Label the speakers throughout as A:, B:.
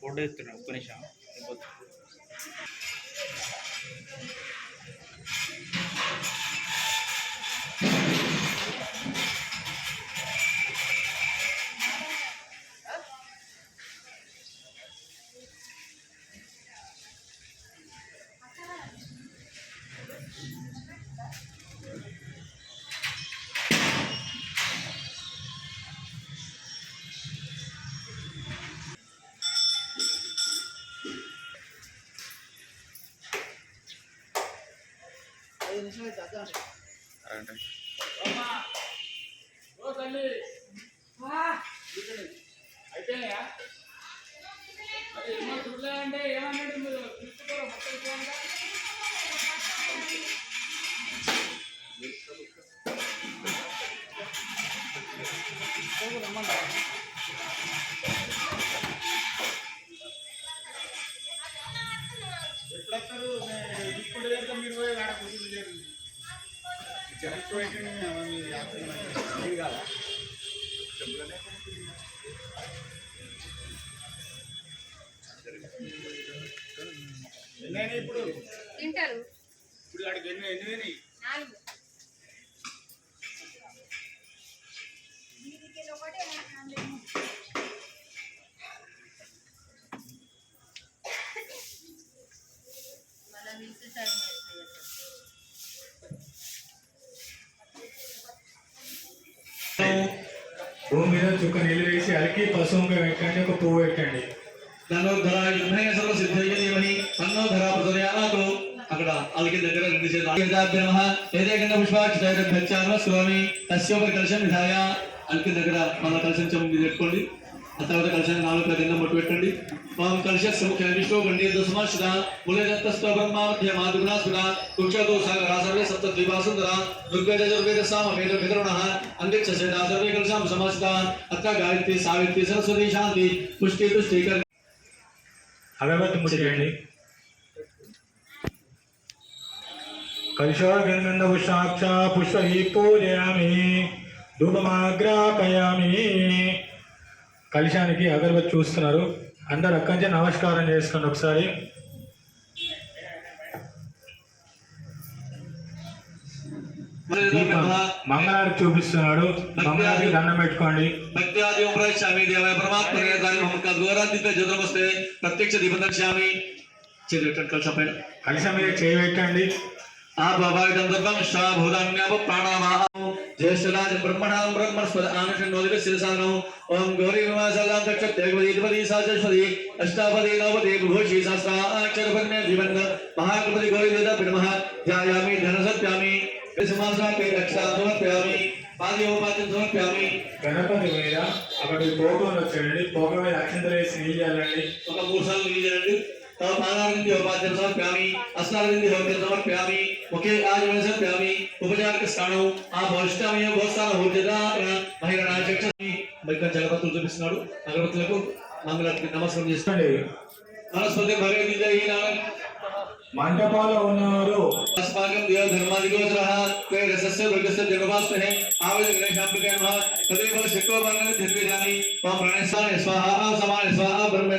A: Photo ఇస్తున్నాను ఒక్క నిమిషం
B: అయిపోయినాయా? చూడలేదంటే ఏమన్నాడు మీరు? చూసుకోరా మొత్తం చూడండి ఇప్పుడు
C: తింటారు.
B: ఇప్పుడు అడిగి ఎన్ని ఎన్ని
D: భూమి మీద చుక్క నీళ్ళు వేసి అలికి పశువుగా పెట్టండి ఒక పువ్వు పెట్టండి.
E: ధనోద్ధర యుద్ధయ సర్వ సిద్ధయ దేవని అన్నోధర ప్రచోదయాతు అక్కడ అలికి దగ్గర రెండు చేతులు నమః. ఏదేకండ స్వామి తస్యోపరి కలశం విధాయ. అలికి దగ్గర మన కలశం చెంపు పెట్టుకోండి. తర్వాత కలశాన్ని నాలుగు కింద మొట్టు పెట్టండి ఓం కలశస్య ముఖ్య విష్ణు గండి దశమాశ్రుత ములే దత్తస్వ బ్రహ్మ మధ్య మాధుగుణాసుర కుక్షతో సాగర సర్వే సప్త ద్వీపాసుందర ఋగ్వేద యజుర్వేద సామ వేద వితరుణ అందిక్ష సేదా సర్వే కలశాం సమాశ్రిత అత్ర గాయత్రి సావిత్రి సరస్వతి శాంతి పుష్టి తుష్టికర్
D: అగరబత్తి ముట్టండి కలిశోర్గంధ పుష్పాక్ష పుష్పహి పూజయామి ధూపమాగ్రాపయామి. కలశానికి అగరబత్తి చూస్తున్నారు. అందరు అక్కడి నమస్కారం చేసుకోండి ఒకసారి. దీపం మంగళారతి చూపిస్తున్నాడు. మంగళారతి దండం పెట్టుకోండి.
E: దేవాయ జ్యోతిర్మస్తే ప్రత్యక్ష దీపం చేతులు కలిసి పైన
D: కలశం మీద చేయి పెట్టండి.
E: సర్వం శ్రాభూతాన్యాప ప్రాణామాహం జ్యేష్ఠరాజ బ్రహ్మణాం బ్రహ్మస్పద ఆనుషన్నోదిక శిరసానం ఓం గౌరీ విమాసలాం దక్షత్యగవదీపతి సాచస్వతి అష్టాపది నవపతి విభూషి సహస్రాక్షరపన్య దివన్న మహాకృపతి గౌరీ వేద పిడమః ధ్యాయామి ధన సత్యామి సింహాసనాపే రక్షా సమర్పయామి.
D: గణపతి మీద ఒకటి పోగోలు వచ్చేయండి పోగ మీద అక్షంతలు వేసి నీళ్ళు
E: ఒక మూడు సార్లు నిలిచారండి తమ పాదాలని ఉపాధ్యం సమర్ప్యామి అస్నాలని హోద్యం సమర్ప్యామి ఒకే ఆజమన సమర్ప్యామి ఉపచారక స్నానం ఆ భవిష్యమయ భోస్థాన ఊర్జద మహిళ చక్షి బయట జగపతులు చూపిస్తున్నాడు అగరబత్తులకు మంగళానికి నమస్కారం చేస్తున్నాడు
D: చూడండి
E: వనస్పతి భగవద్గీత
D: మంటపాలో ఉన్నవారు
E: अस्माकं देव धर्मादिगोचरः ते रसस्य वर्गस्य जन्मवास्तहे आवेद गणेशाम्बिके नमः तदेव शक्तो वर्णन धर्मेजामि त्वं प्रणयस्वानि स्वाहा समानि स्वाहा ब्रह्मे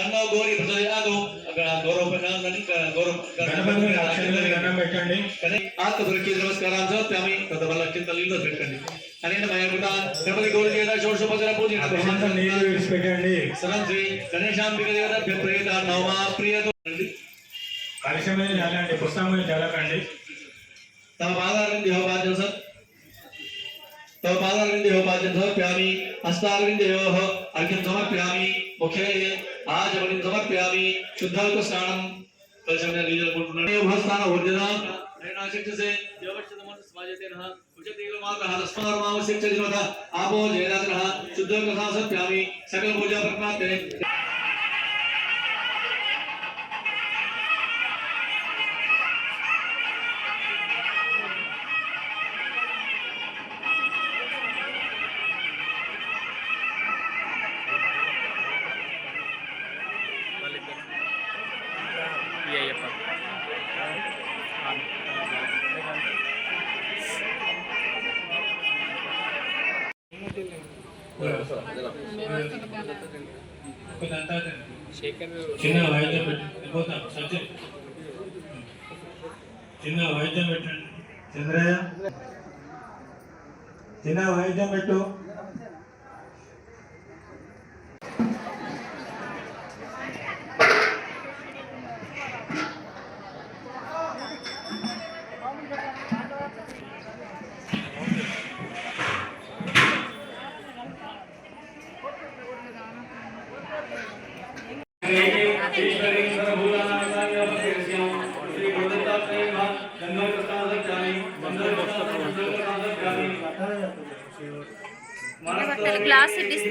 E: కన్నో గౌరీ ప్రచోదయాదు అక్కడ గౌరవ ప్రశాంతాన్ని గౌరవ
D: గణపతి మీద అక్షంతలు దండం పెట్టండి
E: కానీ ఆత్మపురికి నమస్కారం సమర్ప్యామి తద వల్ల చింతలు పెట్టండి అనేన మయగుట గణపతి గౌరీవేద షోడశోపచార పూజ
D: అక్షంతలు నీళ్ళు విడిచిపెట్టండి
E: సరం శ్రీ గణేశాంబిక దేవత ప్రియత నవమా ప్రియతో
D: కలశం మీద చల్లండి పుస్తకం మీద చల్లకండి
E: తమ పాదాలను దేవపాద్యం సార్
A: तव पादारविन्दयोः पाद्यं समर्पयामि हस्तारविन्दयोः अर्घ्यं समर्पयामि मुखे आजमनिं समर्पयामि शुद्धोदकस्नानं कलशं नीजलपुण्य भस्तान ऊर्जना नयनाशक्तसे देवश्चतमस्माजतेनः उचतीलमात्रः तस्मार्मावश्यक्तजिनः आपो जयदातरः शुद्धोदकस्नानं समर्पयामि सकल पूजा प्रज्ञाते
D: చిన్న వాయిద్యం పెట్టి సత్యం. చిన్న వాయిద్యం పెట్టండి. చంద్రయ్య. చిన్న వాయిద్యం పెట్టు.
C: గ్లాస్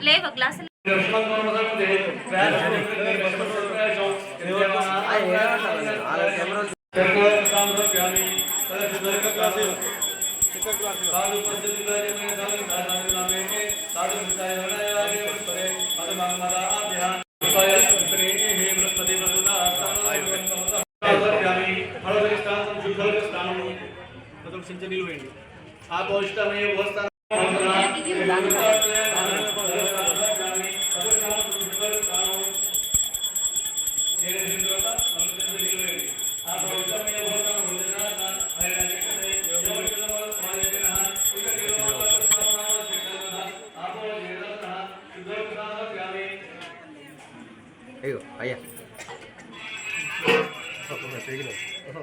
C: లేదా ప్రసాద్ సార్
E: గ్లాస్ వేయాలి ఒకటి ఖాళీ గ్లాస్
C: గ్లాస్ ఇవ్వు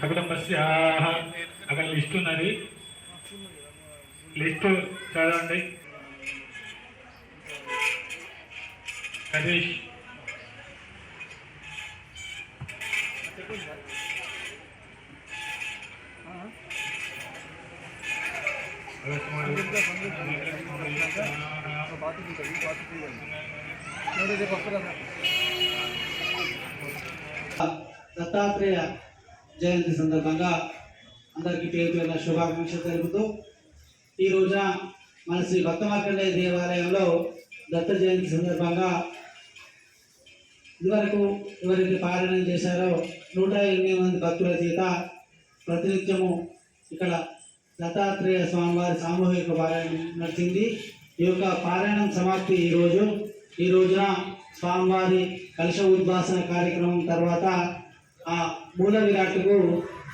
D: సకుటుంబస్య అక్కడ లిస్ట్ ఉన్నది. లిస్ట్ చదవండి. హరీష్
F: దత్తాత్రేయ జయంతి సందర్భంగా అందరికీ పేరు పేరున శుభాకాంక్షలు తెలుపుతూ ఈ రోజున మన శ్రీ భక్త మార్కండేయ దేవాలయంలో దత్త జయంతి సందర్భంగా ఇదివరకు ఎవరికి పారాయణం చేశారో నూట ఎనిమిది మంది భక్తుల చేత ప్రతినిత్యము ఇక్కడ దత్తాత్రేయ స్వామివారి సామూహిక పారాయణం నడిచింది. ఈ యొక్క పారాయణం సమాప్తి ఈరోజు ఈ రోజున స్వామివారి కలశ ఉద్వాసన కార్యక్రమం తర్వాత ఆ మూల విరాట్కు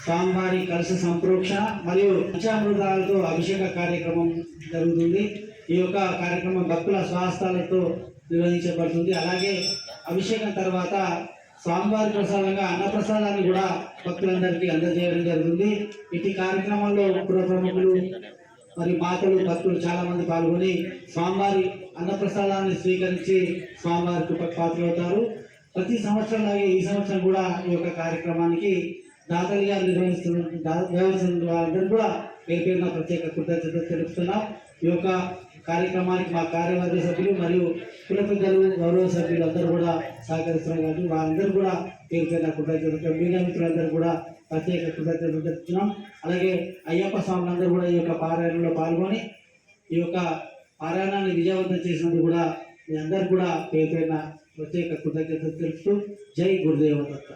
F: స్వామివారి కలశ సంప్రోక్షణ మరియు పంచామృతాలతో అభిషేక కార్యక్రమం జరుగుతుంది. ఈ యొక్క కార్యక్రమం భక్తుల స్వాస్థాలతో నిర్వహించబడుతుంది. అలాగే అభిషేకం తర్వాత స్వామివారి ప్రసాదంగా అన్నప్రసాదాన్ని కూడా భక్తులందరికీ అందజేయడం జరుగుతుంది. ఇటు కార్యక్రమంలో పుర ప్రముఖులు మరి మాతలు భక్తులు చాలామంది పాల్గొని స్వామివారి అన్నప్రసాదాన్ని స్వీకరించి స్వామివారికి కృపకు పాత్రలవుతారు. ప్రతి సంవత్సరం లాగే ఈ సంవత్సరం కూడా ఈ యొక్క కార్యక్రమానికి దాతలు గారు నిర్వహిస్తున్న నిర్వహిస్తున్న వారందరూ కూడా పేరు పేరున ప్రత్యేక కృతజ్ఞతలు తెలుపుతున్నాం. ఈ యొక్క కార్యక్రమానికి మా కార్యవర్గ సభ్యులు మరియు కుల పెద్దలు గౌరవ సభ్యులు అందరూ కూడా సహకరిస్తున్నారు కాబట్టి వారందరూ కూడా పేరు పేరున కృతజ్ఞతలు మీడియా మిత్రులందరూ కూడా ప్రత్యేక కృతజ్ఞతలు తెలుపుతున్నాం. అలాగే అయ్యప్ప స్వాములందరూ కూడా ఈ యొక్క పారాయణంలో పాల్గొని ఈ యొక్క పారాయణాన్ని విజయవంతం చేసినందుకు కూడా మీ అందరు కూడా పేరు ప్రత్యేక కృతజ్ఞతలు తెలుపుతూ జై గురుదేవ దత్త.